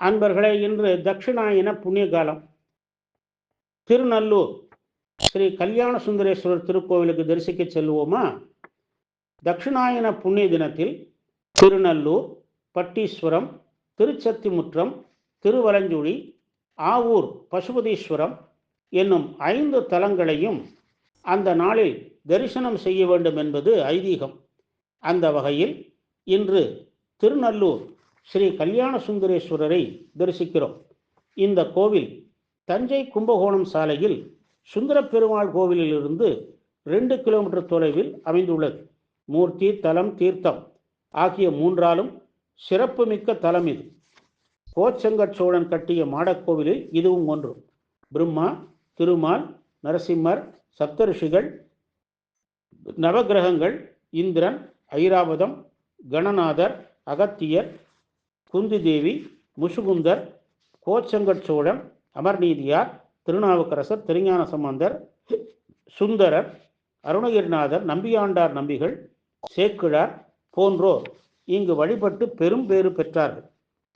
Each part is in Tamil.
அன்பர்களே இன்று தட்சிணாயன புண்ணிய காலம் திருநல்லூர் ஸ்ரீ கல்யாண சுந்தரேஸ்வரர் திருக்கோவிலுக்கு தரிசிக்க செல்வோமா தட்சிணாயன புண்ணிய தினத்தில் திருநல்லூர் பட்டீஸ்வரம் திருச்சத்திமுற்றம் திருவலஞ்சுழி ஆவூர் பசுபதீஸ்வரம் என்னும் ஐந்து தலங்களையும் அந்த நாளில் தரிசனம் செய்ய வேண்டும் என்பது ஐதீகம். அந்த வகையில் இன்று திருநல்லூர் ஸ்ரீ கல்யாண சுந்தரேஸ்வரரை தரிசிக்கிறோம். இந்த கோவில் தஞ்சை கும்பகோணம் சாலையில் சுந்தர பெருமாள் கோவிலிலிருந்து ரெண்டு கிலோமீட்டர் தொலைவில் அமைந்துள்ளது. மூர்த்தி தலம் தீர்த்தம் ஆகிய மூன்றாலும் சிறப்புமிக்க தலம் இது. கோச்சங்கட் சோழன் கட்டிய மாடக்கோவிலில் இதுவும் ஒன்று. பிரம்மா திருமால் நரசிம்மர் சப்தரிஷிகள் நவகிரகங்கள் இந்திரன் ஐராவதம் கணநாதர் அகத்தியர் குந்தி தேவி முசுகுந்தர் கோச்சங்கட் சோழன் அமர்நீதியார் திருநாவுக்கரசர் திருஞான சம்பந்தர் சுந்தரர் அருணகிரிநாதர் நம்பியாண்டார் நம்பிகள் சேக்கிழார் போன்றோர் இங்கு வழிபட்டு பெரும் பேறு பெற்றார்கள்.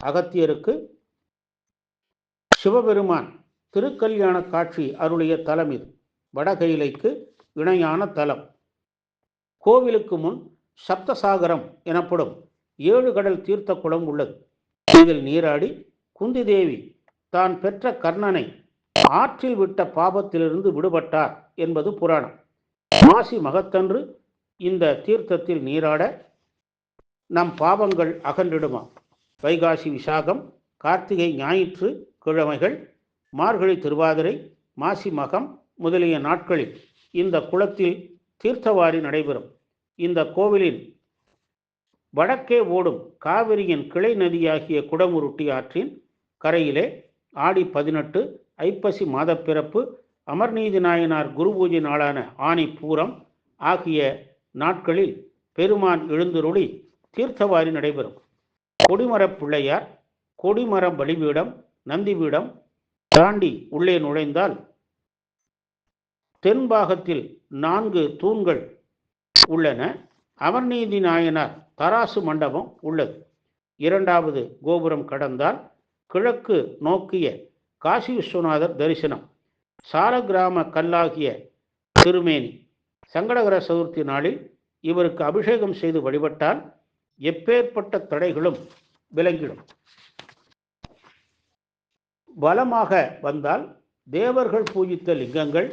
அகத்தியருக்கு சிவபெருமான் திருக்கல்யாண காட்சி அருளிய தலம் இது. வடகையிலைக்கு இணையான தலம். கோவிலுக்கு முன் சப்தசாகரம் எனப்படும் ஏழு கடல் தீர்த்த குளம் உள்ளது. இதில் நீராடி குந்தி தேவி தான் பெற்ற கர்ணனை ஆற்றில் விட்ட பாபத்திலிருந்து விடுபட்டார் என்பது புராணம். மாசி மகத்தன்று இந்த தீர்த்தத்தில் நீராட நம் பாவங்கள் அகன்றிடுமா? வைகாசி விசாகம் கார்த்திகை ஞாயிற்று கிழமைகள் மார்கழி திருவாதிரை மாசி மகம் முதலிய நாட்களில் இந்த குளத்தில் தீர்த்தவாரி நடைபெறும். இந்த கோவிலின் வடக்கே ஓடும் காவிரியின் கிளை நதியாகிய குடமுருட்டி ஆற்றின் கரையிலே ஆடி பதினெட்டு ஐப்பசி மாதப்பிறப்பு அமர்நீதி நாயனார் குரு பூஜை நாளான ஆணி பூரம் ஆகிய நாட்களில் பெருமான் எழுந்துருளி தீர்த்தவாரி நடைபெறும். கொடிமரப் பிள்ளையார் கொடிமர பலிபீடம் நந்திபீடம் தாண்டி உள்ளே நுழைந்தால் தென்பாகத்தில் நான்கு தூண்கள் உள்ளன. அமர்நீதி நாயனார் தராசு மண்டபம் உள்ளது. இரண்டாவது கோபுரம் கடந்தால் கிழக்கு நோக்கிய காசி விஸ்வநாதர் தரிசனம். சாலக்கிராம கல்லாகிய திருமேனி. சங்கடகர சதுர்த்தி நாளில் இவருக்கு அபிஷேகம் செய்து வழிபட்டால் எப்பேற்பட்ட தடைகளும் விளங்கிடும். பலமாக வந்தால் தேவர்கள் பூஜித்த லிங்கங்கள்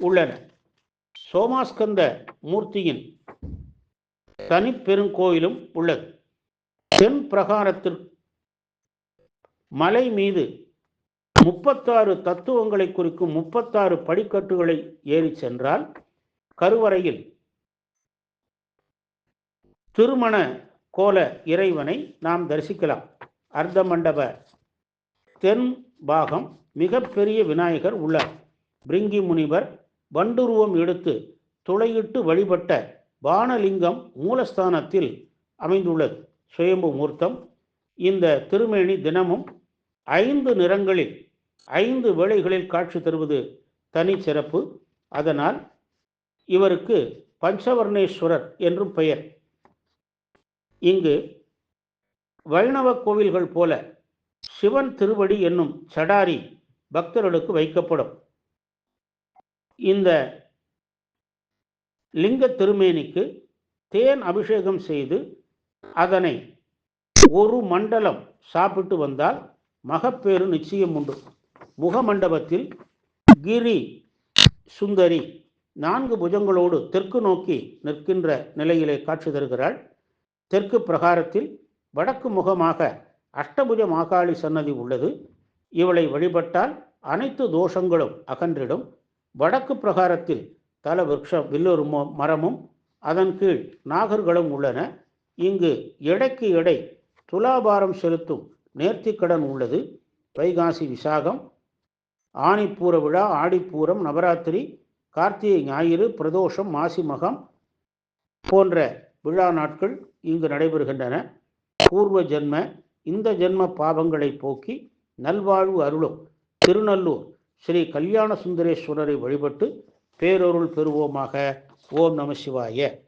உள்ளன. சோமாஸ்கந்த மூர்த்தியின் தனிப்பெருங்கோயிலும் உள்ளது. தென் பிரகாரத்தில் மலை மீது முப்பத்தாறு தத்துவங்களை குறிக்கும் முப்பத்தாறு படிக்கட்டுகளை ஏறி சென்றால் கருவறையில் திருமண கோல இறைவனை நாம் தரிசிக்கலாம். அர்த்த மண்டப தென் பாகம் மிகப்பெரிய விநாயகர் உள்ளார். பிரிங்கி முனிவர் வண்டுருவம் எடுத்து துளையிட்டு வழிபட்ட பானலிங்கம் மூலஸ்தானத்தில் அமைந்துள்ளது. சுயம்பு மூர்த்தம். இந்த திருமேனி தினமும் ஐந்து நிறங்களில் ஐந்து வேளைகளில் காட்சி தருவது தனி சிறப்பு. அதனால் இவருக்கு பஞ்சவர்ணேஸ்வரர் என்றும் பெயர். இங்கு வைணவ கோவில்கள் போல சிவன் திருவடி என்னும் சடாரி பக்தர்களுக்கு வைக்கப்படும். இந்த லிங்க திருமேனிக்கு தேன் அபிஷேகம் செய்து அதனை ஒரு மண்டலம் சாப்பிட்டு வந்தால் மகப்பேறு நிச்சயம் உண்டு. முகமண்டபத்தில் கிரி சுந்தரி நான்கு புஜங்களோடு தெற்கு நோக்கி நிற்கின்ற நிலையிலே காட்சி தருகிறாள். தெற்கு பிரகாரத்தில் வடக்கு முகமாக அஷ்டபுஜ மாகாளி சன்னதி உள்ளது. இவளை வழிபட்டால் அனைத்து தோஷங்களும் அகன்றிடும். வடக்கு பிரகாரத்தில் தல விருட்ச வில்லொரு மரமும் அதன் கீழ் நாகர்களும் உள்ளன. இங்கு எடைக்கு எடை துலாபாரம் செலுத்தும் நேர்த்திக்கடன் உள்ளது. வைகாசி விசாகம் ஆணிப்பூர விழா ஆடிப்பூரம் நவராத்திரி கார்த்திகை ஞாயிறு பிரதோஷம் மாசி மகம் போன்ற விழா நாட்கள் இங்கு நடைபெறுகின்றன. பூர்வ ஜென்ம இந்த ஜென்ம பாவங்களை போக்கி நல்வாழ்வு அருளும் திருநல்லூர் ஸ்ரீ கல்யாண சுந்தரேஸ்வரரை வழிபட்டு பேரொருள் பெறுவோமாக. ஓம் நம சிவாய.